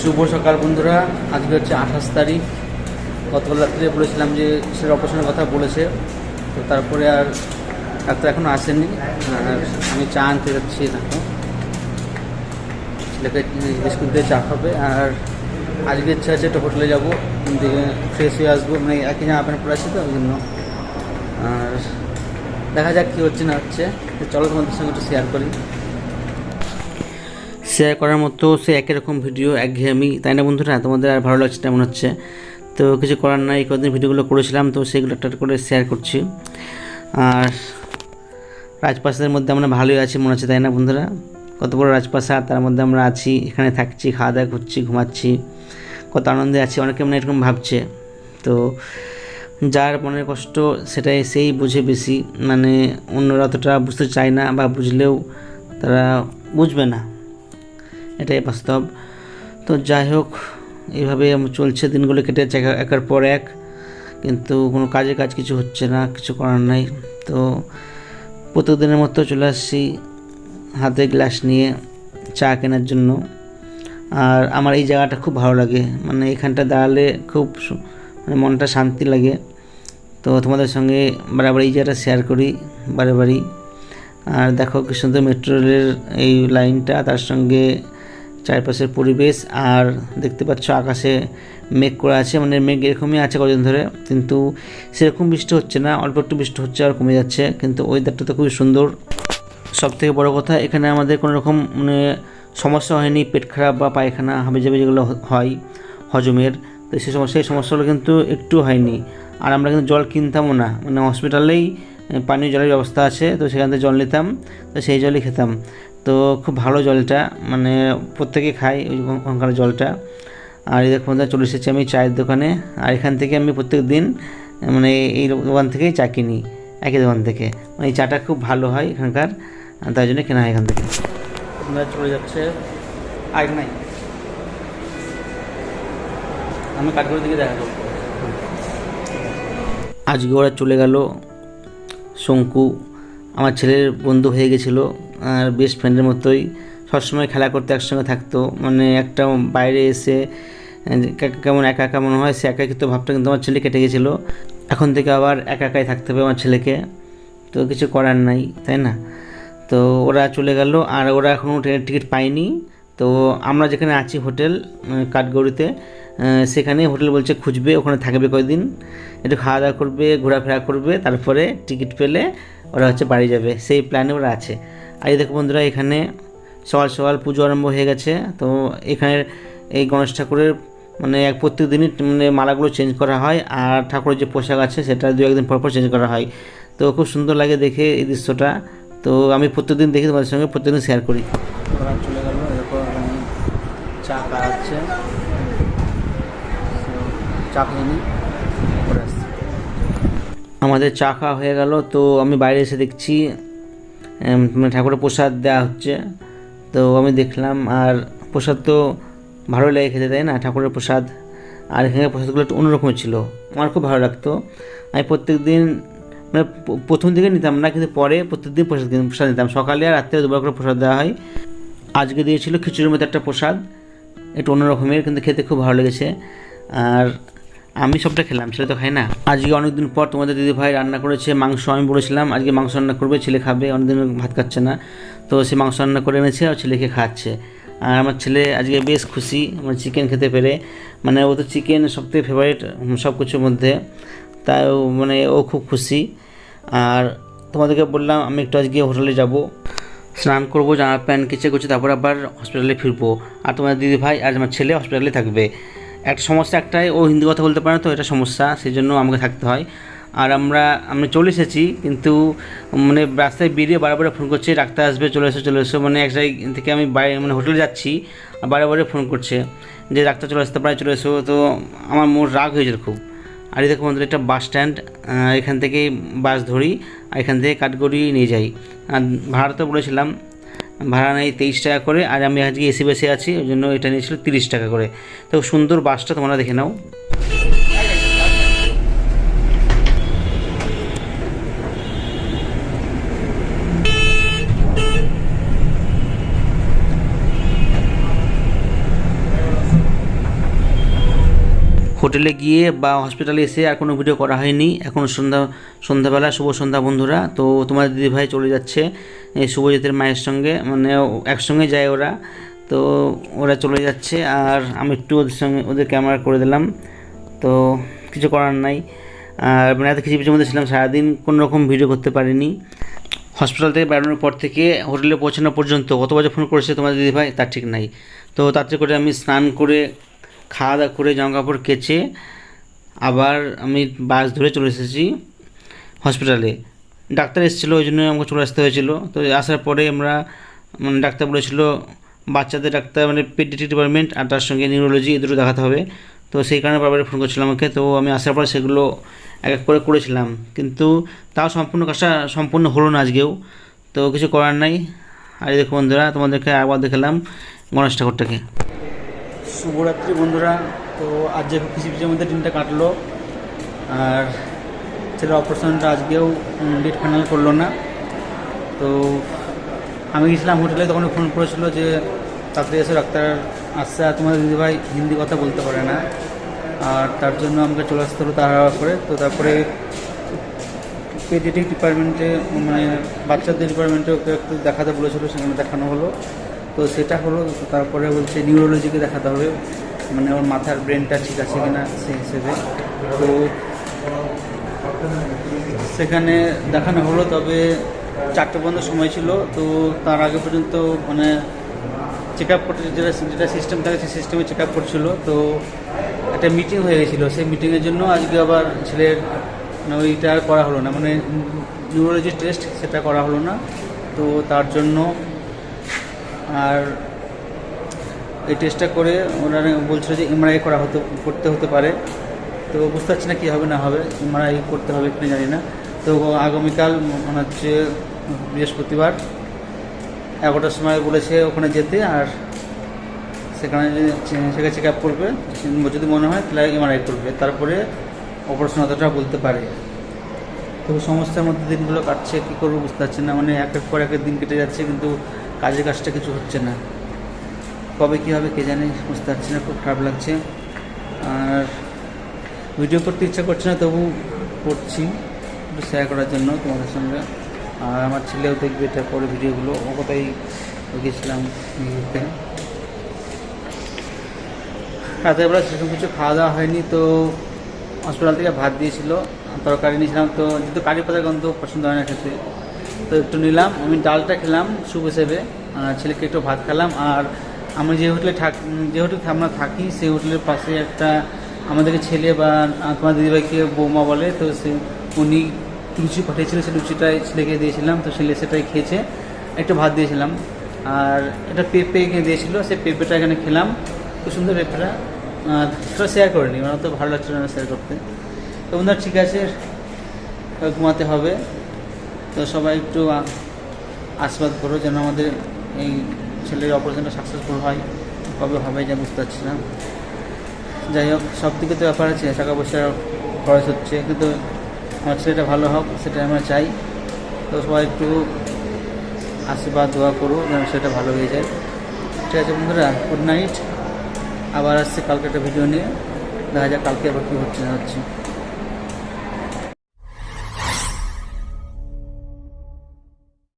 শুভ সকাল বন্ধুরা। আজকে হচ্ছে আঠাশ তারিখ। গতকাল রাত্রে বলেছিলাম যে সেটা অপারেশনের কথা বলেছে। তো তারপরে আর ডাক্তার এখনও আসেনি। আর আমি চা আনতে যাচ্ছি দেখো। ছেলেকে বিস্কুট দিয়ে চা খাবে। আর আজকে ইচ্ছা আছে একটা হোটেলে যাব। ফ্রেশ হয়ে আসব। মানে একই জামা প্যান্ট পরে আছি তো, ওই জন্য। আর দেখা যাক কী হচ্ছে না হচ্ছে। চলো তোমাদের সঙ্গে একটু শেয়ার করি। শেয়ার করার মতো সে একই রকম ভিডিও একঘেয়েমি তাই না বন্ধুরা? তোমাদের আর ভালো লাগছে তেমন হচ্ছে? তো কিছু করার নাই, কদিন ভিডিওগুলো করেছিলাম, তো সেগুলো একটা করে শেয়ার করছি। আর রাজপ্রাসাদের মধ্যে আমরা ভালোই আছি, মনে হচ্ছে, তাই না বন্ধুরা? কত বড় রাজপ্রাসাদ, তার মধ্যে আমরা আছি, এখানে থাকছি খাওয়া দাওয়া করছি, ঘুমাচ্ছি, কত আনন্দে আছি, অনেকে মনে এরকম ভাবছে। তো যার মনের কষ্ট, সেটাই সেই বুঝে বেশি। মানে অন্যরা অতটা বুঝতে চায় না বা বুঝলেও তারা বুঝবে না। এটাই বাস্তব। তো যাই হোক, এইভাবে চলছে, দিনগুলো কেটে যাচ্ছে একা- একের পর এক। কিন্তু কোনো কাজে কাজ কিছু হচ্ছে না, কিছু করার নাই। তো প্রত্যেকদিনের মতো চলে আসছি হাতে গ্লাস নিয়ে চা কেনার জন্য। আর আমার এই জায়গাটা খুব ভালো লাগে। মানে এখানটা দাঁড়ালে খুব মানে মনটা শান্তি লাগে। তো তোমাদের সঙ্গে বারবার এই জায়গাটা শেয়ার করি বারে বারই আর দেখো কি সুন্দর মেট্রো রেলের এই লাইনটা তার সঙ্গে চারপাশের পরিবেশ আর দেখতে পাচ্ছ আকাশে মেঘ করে আছে মানে মেঘ এরকমই আছে কদিন ধরে, কিন্তু সেরকম বৃষ্টি হচ্ছে না, অল্প একটু বৃষ্টি হচ্ছে আর কমে যাচ্ছে, কিন্তু ওয়েদারটা তো খুবই সুন্দর। সব থেকে বড়ো কথা, এখানে আমাদের কোনো রকম মানে সমস্যা হয়নি, পেট খারাপ বা পায়খানা হাবি জাবি যেগুলো হয় হজমের, তো সেই সমস্যা, সেই সমস্যাগুলো কিন্তু একটু হয়নি। আর আমরা কিন্তু জল কিনতামও না মানে হসপিটালেই পানীয় জলের ব্যবস্থা আছে, তো সেখান থেকে জল নিতাম, তো সেই জলই খেতাম। তো খুব ভালো জলটা মানে প্রত্যেকে খাই ওই ওখানকার জলটা। আর এই দেখুন চলে এসেছি আমি চায়ের দোকানে। আর এখান থেকে আমি প্রত্যেক দিন মানে এই দোকান থেকেই চা কিনি, একই দোকান থেকে। মানে এই চাটা খুব ভালো হয় এখানকার, আর তাই জন্য কেনা হয় এখান থেকে। চলে যাচ্ছে আগ নাই আমি কাঠগড়ের দিকে দেখা আজকে ওরা চলে গেল শঙ্কু। আমার ছেলের বন্ধু হয়ে গেছিল। আর বেস্ট ফ্রেন্ডের মতোই সবসময় খেলা করতে একসঙ্গে থাকতো। মানে একটা বাইরে এসে কেমন একা একা মনে হয় সে একাকিত্ব ভাবটা কিন্তু আমার ছেলে কেটে গেছিল। এখন থেকে আবার একা, একাই থাকতে হবে আমার ছেলেকে। তো কিছু করার নাই, তাই না? তো ওরা চলে গেল, আর ওরা এখনও ট্রেনের টিকিট পায়নি। তো আমরা যেখানে আছি হোটেল কাঠগড়িতে সেখানে হোটেল বলছে খুঁজবে, ওখানে থাকবে কয়দিন। একটু খাওয়া দাওয়া করবে, ঘোরাফেরা করবে, তারপরে টিকিট পেলে ওরা হচ্ছে বাড়ি যাবে। সেই প্ল্যানে ওরা আছে। আর দেখো বন্ধুরা এখানে সকাল সকাল পুজো আরম্ভ হয়ে গেছে। তো এখানের এই গণেশ ঠাকুরের মানে এক প্রত্যেক দিনই মানে মালাগুলো চেঞ্জ করা হয় আর ঠাকুরের যে পোশাক আছে সেটা দু একদিন পর পর চেঞ্জ করা হয়। তো খুব সুন্দর লাগে দেখে এই দৃশ্যটা। তো আমি প্রত্যেকদিন দেখি তোমাদের সঙ্গে প্রত্যেকদিন শেয়ার করি। চলে গেল এরপর চা চা খেয়ে আমাদের চা খাওয়া হয়ে গেল। তো আমি বাইরে এসে দেখছি ঠাকুরের প্রসাদ দেওয়া হচ্ছে। তো আমি দেখলাম, আর প্রসাদ তো ভালো লাগে খেতে, তাই না? ঠাকুরের প্রসাদ। আর এখানে প্রসাদগুলো একটু অন্যরকম ছিল। আমার খুব ভালো লাগতো। আমি প্রত্যেক দিন মানে প্রথম দিকে নিতাম না, কিন্তু পরে প্রত্যেক দিন প্রসাদ প্রসাদ নিতাম। সকালে আর রাত্রে দুবার করে প্রসাদ দেওয়া হয়। আজকে দিয়েছিল খিচুড়ির মতো একটা প্রসাদ। একটু অন্য রকমের কিন্তু খেতে খুব ভালো লেগেছে। আর আমি সবটা খেলাম ছেলে তো খাই না। আজকে অনেকদিন পর তোমাদের দিদি ভাই রান্না করেছে মাংস, আমি বলেছিলাম, আজকে মাংস রান্না করবে, ছেলে খাবে, অনেকদিন ভাত খাচ্ছে না। তো সে মাংস রান্না করে এনেছে, আর ছেলেকে খাচ্ছে আর আমার ছেলে আজকে বেশ খুশি আমার চিকেন খেতে পেরে। মানে ও তো চিকেন সবথেকে ফেভারিট সব কিছুর মধ্যে। তাই মানে ও খুব খুশি। আর তোমাদেরকে বললাম, আমি একটু আজকে হোটেলে যাব। স্নান করব, জামা প্যান্ট কেচে কুচে তারপর আবার হসপিটালে ফিরবো। আর তোমার দিদি ভাই, আর আমার ছেলে হসপিটালে থাকবে। একটা সমস্যা একটাই, ও হিন্দি কথা বলতে পারে না, তো এটা সমস্যা সেই জন্য আমাকে থাকতে হয়। আর আমরা আমরা চলে এসেছি, কিন্তু মানে রাস্তায় বেরিয়ে বারে বারে ফোন করছে, ডাক্তার আসবে, চলে এসো চলে এসো মানে এক জায়গায় থেকে আমি বাইরে মানে হোটেলে যাচ্ছি, আর বারে ফোন করছে যে, ডাক্তার চলে আসতে পারে, চলে এসো। তো আমার মোট রাগ হয়েছিল খুব। আর এই দেখো বন্ধুরা, একটা বাস স্ট্যান্ড এখান থেকেই বাস ধরি, আর এখান থেকে কাঠগড়ি নিয়ে যাই। আর ভাড়া তো বলেছিলাম ভাড়া নেয় তেইশ টাকা করে। আর আমি আজকে এসি বাসে আছি, ওই জন্য এটা নিয়েছিল তিরিশ টাকা করে। তো সুন্দর বাসটা তোমরা দেখে নাও। হোটেলে গিয়ে বা হসপিটালে এসে আর কোনো ভিডিও করা হয়নি। এখন সন্ধ্যা, সন্ধ্যাবেলা, শুভ সন্ধ্যা বন্ধুরা। তো তোমার দিদিভাই চলে যাচ্ছে শুভজিতের মায়ের সঙ্গে। মানে একসঙ্গে যায় ওরা। তো ওরা চলে যাচ্ছে আর আমি একটু ওদের সঙ্গে, ওদের ক্যামেরা করে দিলাম। তো কিছু করার নাই। আর মানে এত কিছু কিছুর মধ্যে ছিলাম সারাদিন, কোনো রকম ভিডিও করতে পারিনি। হসপিটাল থেকে বেরোনোর পর থেকে হোটেলে পৌঁছানো পর্যন্ত কত বাজে ফোন করেছে তোমার দিদিভাই? তার ঠিক নাই। তো তাড়াতাড়ি করে আমি স্নান করে খাওয়া দাওয়া করে জামা কাপড় কেচে আবার আমি বাস ধরে চলে এসেছি হসপিটালে ডাক্তার এসেছিল, ওই জন্য আমাকে চলে আসতে হয়েছিল। তো আসার পরে আমরা মানে ডাক্তার বলেছিল, বাচ্চাদের ডাক্তার মানে পেডিয়াট্রিক ডিপার্টমেন্ট আর তার সঙ্গে নিউরোলজি এই দুটো দেখাতে হবে। তো সেই কারণে বারবার ফোন করছিলাম আমাকে। তো আমি আসার পর সেগুলো এক এক করে করেছিলাম। কিন্তু তাও সম্পূর্ণ কাজটা সম্পূর্ণ হলো না আজকেও। তো কিছু করার নাই। আর দেখো বন্ধুরা, তোমাদেরকে আবার দেখালাম গণেশ ঠাকুরটাকে। শুভরাত্রি বন্ধুরা। তো আজ যে খুশি খুশির মধ্যে দিনটা কাটলো, আর ছেলের অপারেশনটা আজকেও ডেট ফাইনাল করল না। তো আমি গেছিলাম হোটেলে, তখন ফোন করেছিল যে তাড়াতাড়ি এসে, ডাক্তার আসছে। আর তোমাদের দিদিভাই হিন্দি কথা বলতে পারে না। আর তার জন্য আমাকে চলে আসতে হলো তাড়াহুড়া করে। তো তারপরে পেডিয়াট্রিক ডিপার্টমেন্টে মানে বাচ্চাদের ডিপার্টমেন্টে ওকে একটু দেখাতে বলেছিল, সেখানে দেখানো হলো। তো সেটা হলো, তারপরে বলছে নিউরোলজিকে দেখাতে হবে। মানে ওর মাথার ব্রেনটা ঠিক আছে কিনা সেই হিসেবে। তো সেখানে দেখানো হলো, তবে চারটে পর্যন্ত সময় ছিল। তো তার আগে পর্যন্ত মানে চেক আপ করতে যেটা যেটা সিস্টেম থাকে সেই সিস্টেমে চেক আপ করছিল। তো একটা মিটিং হয়ে গেছিল। সেই মিটিংয়ের জন্য আজকে আবার ছেলের মানে ওইটা করা হলো না। মানে নিউরোলজি টেস্ট সেটা করা হলো না। তো তার জন্য আর এই টেস্টটা করে ওনারা বলছিল যে এমআরআই করা হতে, করতে হতে পারে। তো বুঝতে পারছি না কী হবে, না হবে এমআরআই করতে হবে কিনা জানি না। তো আগামীকাল মনে হচ্ছে বৃহস্পতিবার, এগারোটার সময় বলেছে ওখানে যেতে আর সেখানে সেখানে চেক আপ করবে। যদি মনে হয় তাহলে এমআরআই করবে। তারপরে অপারেশন অতটা বলতে পারে। তো সমস্যার মধ্যে দিনগুলো কাটছে, কী করব বুঝতে পারছি না। মানে এক এক পর এক এক দিন কেটে যাচ্ছে, কিন্তু কাজের কাজটা কিছু হচ্ছে না। কবে কী হবে কে জানে, বুঝতে পারছি না, খুব খারাপ লাগছে। আর ভিডিও করতে ইচ্ছা করছে না, তবু করছি, একটু শেয়ার করার জন্য তোমাদের সঙ্গে। আর আমার ছেলেও দেখবে এটা পরে ভিডিওগুলো ও কোথায় গেছিলাম ঘুরতে। রাতের বেলা সেরকম কিছু খাওয়া দাওয়া হয়নি, তো হসপিটাল থেকে ভাত দিয়েছিল, তরকারি নিয়েছিলাম, তো যেহেতু কারি পাতার গন্ধ পছন্দ হয় না খেতে। তো একটু নিলাম, আমি ডালটা খেলাম স্যুপ হিসেবে ছেলেকে একটু ভাত খেলাম, আর আমি যে হোটেলে যে হোটেলে আমরা থাকি, সেই হোটেলের পাশে একটা আমাদেরকে ছেলে বা তোমার দিদিভাইকে বৌমা বলে, তো সে, উনি লুচি পাঠিয়েছিল সে লুচিটাই ছেলেকে দিয়েছিলাম, তো ছেলে সেটাই খেয়েছে। একটু ভাত দিয়েছিলাম, আর এটা পেঁপে এখানে দিয়েছিল, সেই পেঁপেটা এখানে খেলাম, খুব সুন্দর পেঁপেটা সেটা শেয়ার করিনি আমার তো ভালো লাগছিল না শেয়ার করতে। তো বন্ধুরা ঠিক আছে, ঘুমাতে হবে। তো সবাই একটু আশীর্বাদ করো যেন আমাদের এই ছেলের অপারেশনটা সাকসেসফুল হয়। কবে হবে যা বুঝতে পারছি না। যাই হোক সব দিকে তো ব্যাপার আছে টাকা পয়সা খরচ হচ্ছে। কিন্তু আমার ছেলেটা ভালো হোক সেটা আমরা চাই। তো সবাই একটু আশীর্বাদ, দোয়া করো যেন সেটা ভালো হয়ে যায়। ঠিক আছে বন্ধুরা গুড নাইট আবার আসছে কালকে একটা ভিডিও নিয়ে। দেখা যাক কালকে আবার কী হচ্ছে না হচ্ছে।